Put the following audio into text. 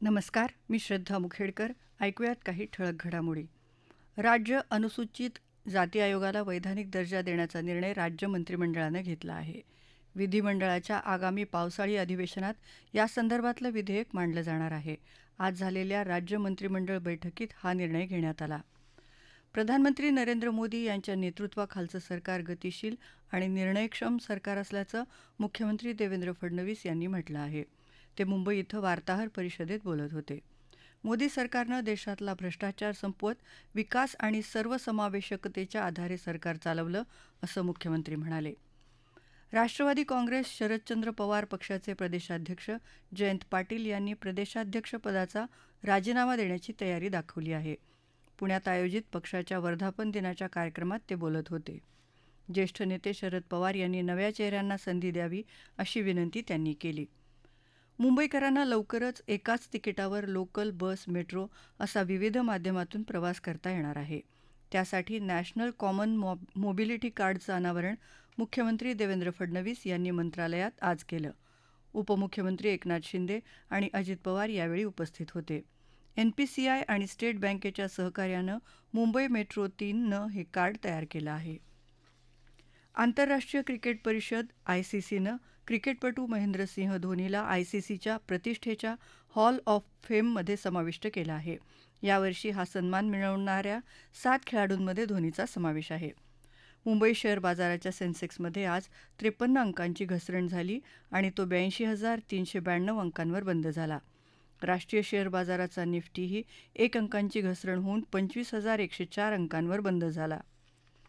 नमस्कार मी श्रद्धा मुखेडकर. ऐकूयात काही ठळक घडामोडी. राज्य अनुसूचित जाती आयोगाला वैधानिक दर्जा देण्याचा निर्णय राज्य मंत्रिमंडळानं घेतला आहे. विधिमंडळाच्या आगामी पावसाळी अधिवेशनात यासंदर्भातलं विधेयक मांडलं जाणार आहे. आज झालेल्या राज्य मंत्रिमंडळ बैठकीत हा निर्णय घेण्यात आला. प्रधानमंत्री नरेंद्र मोदी यांच्या नेतृत्वाखालचं सरकार गतिशील आणि निर्णयक्षम सरकार असल्याचं मुख्यमंत्री देवेंद्र फडणवीस यांनी म्हटलं आहे. ते मुंबई इथं वार्ताहर परिषदेत बोलत होते. मोदी सरकारनं देशातला भ्रष्टाचार संपवत विकास आणि सर्वसमावेशकतेच्या आधारे सरकार चालवलं असं मुख्यमंत्री म्हणाले. राष्ट्रवादी काँग्रेस शरदचंद्र पवार पक्षाचे प्रदेशाध्यक्ष जयंत पाटील यांनी प्रदेशाध्यक्षपदाचा राजीनामा देण्याची तयारी दाखवली आहे. पुण्यात आयोजित पक्षाच्या वर्धापन दिनाच्या कार्यक्रमात ते बोलत होते. ज्येष्ठ नेते शरद पवार यांनी नव्या चेहऱ्यांना संधी द्यावी अशी विनंती त्यांनी केली. मुंबईकरांना लवकरच एकाच तिकिटावर लोकल बस मेट्रो असा विविध माध्यमातून प्रवास करता येणार आहे. त्यासाठी नॅशनल कॉमन मोबिलिटी कार्डचं अनावरण मुख्यमंत्री देवेंद्र फडणवीस यांनी मंत्रालयात आज केलं. उपमुख्यमंत्री एकनाथ शिंदे आणि अजित पवार यावेळी उपस्थित होते. एनपीसीआय आणि स्टेट बँकेच्या सहकार्यानं मुंबई मेट्रो तीननं हे कार्ड तयार केलं आहे. आंतरराष्ट्रीय क्रिकेट परिषद आयसीसीनं क्रिकेटपटू महेंद्रसिंह धोनीला आयसीसीच्या प्रतिष्ठेच्या हॉल ऑफ फेममध्ये समाविष्ट केलं आहे. यावर्षी हा सन्मान मिळवणाऱ्या सात खेळाडूंमध्ये धोनीचा समावेश आहे. मुंबई शेअर बाजाराच्या सेन्सेक्समध्ये आज त्रेपन्न अंकांची घसरण झाली आणि तो ब्याऐंशी हजार तीनशे ब्याण्णव अंकांवर बंद झाला. राष्ट्रीय शेअर बाजाराचा निफ्टीही एक अंकांची घसरण होऊन पंचवीस हजार एकशे चार अंकांवर बंद झाला.